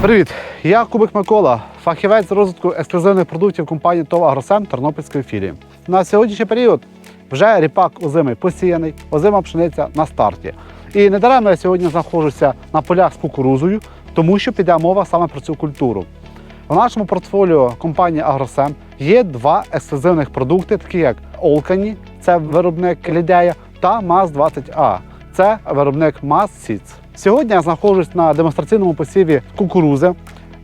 Привіт! Я Кубик Микола, фахівець з розвитку ексклюзивних продуктів компанії ТОВ Агросем Тернопільської філії. На сьогоднішній період вже ріпак озимий посіяний, озима пшениця на старті. І недаремно я сьогодні знаходжуся на полях з кукурузою, тому що піде мова саме про цю культуру. В нашому портфоліо компанії Агросем є два ексклюзивних продукти, такі як Олкані, це виробник Лідея, та МАЗ-20А, це виробник МАЗ Сіц. Сьогодні я знаходжусь на демонстраційному посіві кукурузи.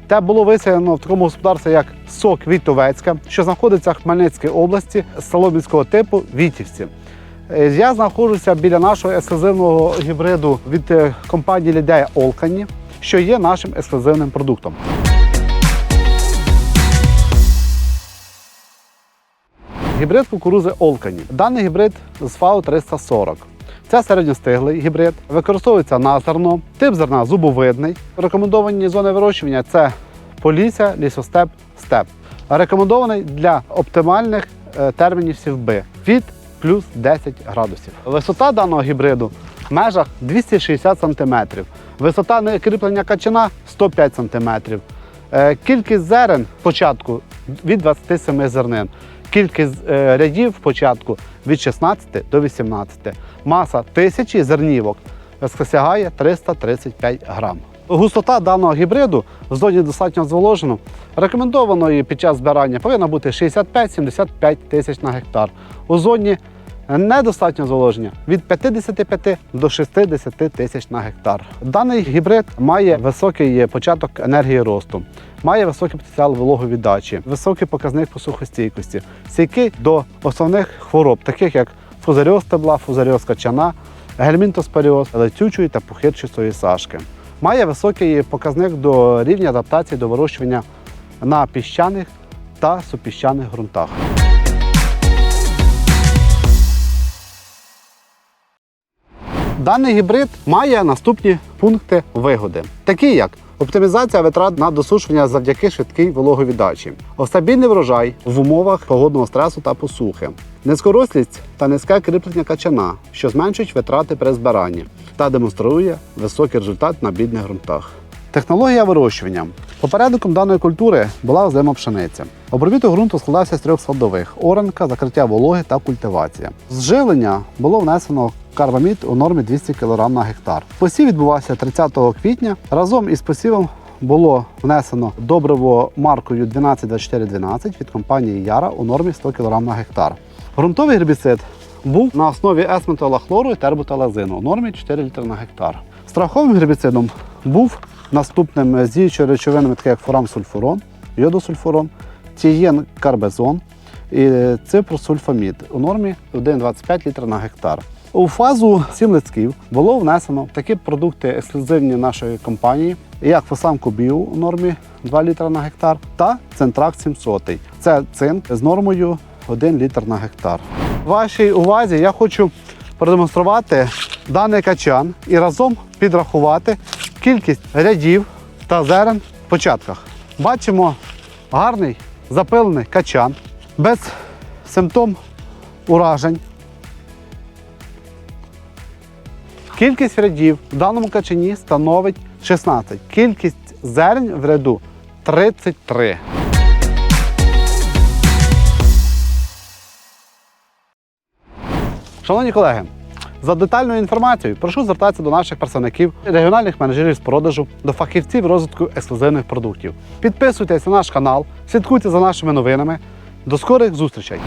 Те було висіяно в такому господарстві, як сок Вітовецька, що знаходиться в Хмельницькій області Соломінського типу Вітівці. Е, Я знаходжуся біля нашого ексклюзивного гібриду від е, компанії Лідея Олкані, що є нашим ексклюзивним продуктом. Гібрид кукурузи Олкані. Даний гібрид з ФАУ 340. Це середньостиглий гібрид, використовується на зерно, тип зерна зубовидний. Рекомендовані зони вирощування це полісся, лісостеп, степ. Рекомендований для оптимальних е, термінів сівби від плюс 10 градусів. Висота даного гібриду в межах 260 см. Висота кріплення качана 105 см. Е, Кількість зерен спочатку від 27 зернин. Кількість е, рядів початку від 16 до 18. Маса тисячі зернівок сягає 335 грам. Густота даного гібриду в зоні достатньо зволожено. Рекомендованої під час збирання повинна бути 65-75 тисяч на гектар. У зоні недостатньо зволоження від 55 до 60 тисяч на гектар. Даний гібрид має високий початок енергії росту, має високий потенціал вологовіддачі, високий показник посухостійкості, стійкий до основних хвороб, таких як фузаріоз стебла, фузаріоз качана, гельмінтоспоріоз, летючої та пухирчистої сашки. Має високий показник до рівня адаптації до вирощування на піщаних та супіщаних ґрунтах. Даний гібрид має наступні пункти вигоди, такі як оптимізація витрат на досушування завдяки швидкій вологовіддачі, стабільний врожай в умовах погодного стресу та посухи, низькорослість та низьке кріплення качана, що зменшують витрати при збиранні та демонструє високий результат на бідних ґрунтах. Технологія вирощування. Попередником даної культури була озима пшениця. Обробіток ґрунту складався з трьох складових: оранка, закриття вологи та культивація. З живлення було внесено карбамід у нормі 200 кг на гектар. Посів відбувався 30 квітня. Разом із посівом було внесено добриво маркою 122412 від компанії Яра у нормі 100 кг на гектар. Ґрунтовий гербіцид був на основі есметола хлору і тербуталазину у нормі 4 літри на гектар. Страховим гербіцидом був наступним діючими речовинами, такі як фурамсульфурон, йодосульфурон, тієн карбезон і ципросульфамід у нормі 1,25 літра на гектар. У фазу сім листків було внесено такі продукти ексклюзивні нашої компанії, як фосамку біо у нормі 2 літра на гектар та центракт 700. Це цинк з нормою 1 літр на гектар. Вашій увазі я хочу продемонструвати даний качан і разом підрахувати кількість рядів та зерен в початках. Бачимо гарний запилений качан без симптом уражень. Кількість рядів в даному качані становить 16. Кількість зерень в ряду 33. Шановні колеги, за детальною інформацією прошу звертатися до наших представників, регіональних менеджерів з продажу, до фахівців розвитку ексклюзивних продуктів. Підписуйтесь на наш канал, слідкуйте за нашими новинами. До скорих зустрічей!